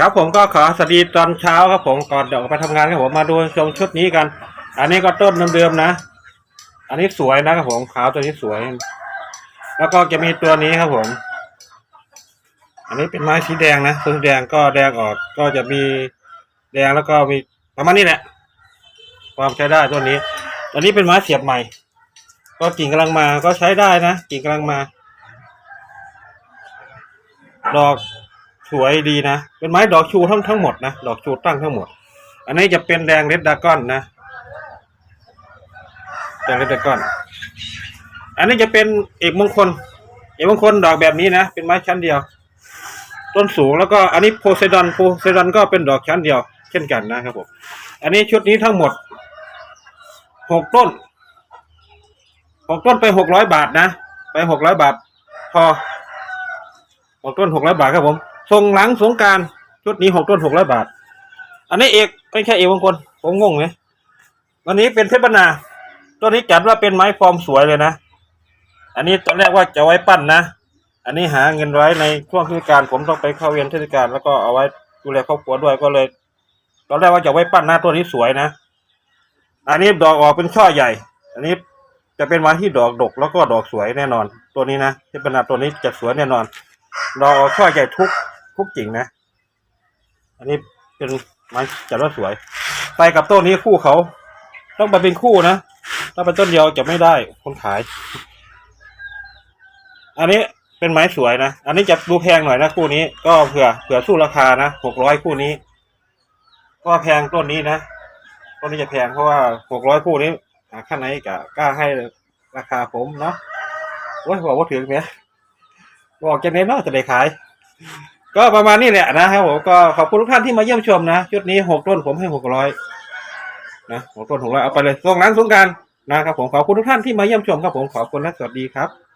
ครับผมก็ขอสวัสดีตอนเช้าครับผมก่อนเดี๋ยวออกไปทำงานครับผมมาดูชมชุดนี้กัน อันนี้ก็ต้นเดิมๆนะ อันนี้สวยนะครับผมขาวตัวนี้สวย แล้วก็จะมีตัวนี้ครับผม อันนี้เป็นไม้สีแดงนะตัวสีแดงก็แดงออกก็จะมีแดงแล้วก็มีประมาณนี้แหละ ความใช้ได้ตัวนี้ตัวนี้เป็นไม้เสียบใหม่ ก็กิ่งกำลังมาก็ใช้ได้นะกิ่งกำลังมา ดอก สวยดีนะ เป็นไม้ดอกชูทั้งทั้งหมดนะ ดอกชูตั้งทั้งหมด อันนี้จะเป็นแดงเรดดากอนนะแดงเรดดากอน อันนี้จะเป็นเอกมงคล เอกมงคลดอกแบบนี้นะ เป็นไม้ชั้นเดียว ต้นสูงแล้วก็อันนี้โพไซดอน โพไซดอนก็เป็นดอกชั้นเดียว เช่นกันนะครับผม อันนี้ชุดนี้ทั้งหมดหกต้นหกต้นไปหกร้อยบาทนะ ไปหกร้อยบาท พอหกต้นหกร้อยบาทครับผม ส่งหลังสงการชุดนี้หกต้นหกร้อยบาท อันนี้เอกไม่ใช่เอกบางคนผมงงไหมวันนี้เป็นเทพนาตัวนี้จัดว่าเป็นไม้ฟอร์มสวยเลยนะ อันนี้ตอนแรกว่าจะไว้ปั้นนะ อันนี้หาเงินไว้ในช่วงเทศกาลผมต้องไปเข้าเรียนเทศกาลแล้วก็เอาไว้ดูแลครอบครัวด้วยก็เลย ตอนแรกว่าจะไว้ปั้นนะตัวนี้สวยนะ อันนี้ดอกออกเป็นช่อใหญ่ อันนี้จะเป็นไม้ที่ดอกดกแล้วก็ดอกสวยแน่นอน ตัวนี้นะเทพนาตัวนี้จะสวยแน่นอนเราเอาช่อใหญ่ทุก ทุกกิ่งนะ อันนี้เป็นไม้จัดว่าสวย ไปกับต้นนี้คู่เขา ต้องไปเป็นคู่นะ ถ้าเป็นต้นเดียวจะไม่ได้คนขาย อันนี้เป็นไม้สวยนะ อันนี้จะดูแพงหน่อยนะคู่นี้ ก็เผื่อเผื่อสู้ราคานะหกร้อยคู่นี้ ก็แพงต้นนี้นะต้นนี้จะแพงเพราะว่าหกร้อยคู่นี้หาข้างไหนกะกล้าให้ราคาผมเนาะโอ้ยบอกว่าถึงไหมบอกจะเน้นเนาะจะได้ขาย ก็ประมาณนี้แหละนะครับผมก็ขอบคุณทุกท่านที่มาเยี่ยมชมนะชุดนี้หกต้นผมให้หกร้อยนะหกต้นหกร้อยเอาไปเลยส่งร้านสงกรารนะครับผมขอบคุณทุกท่านที่มาเยี่ยมชมครับผมขอบคุณและสวัสดีครับ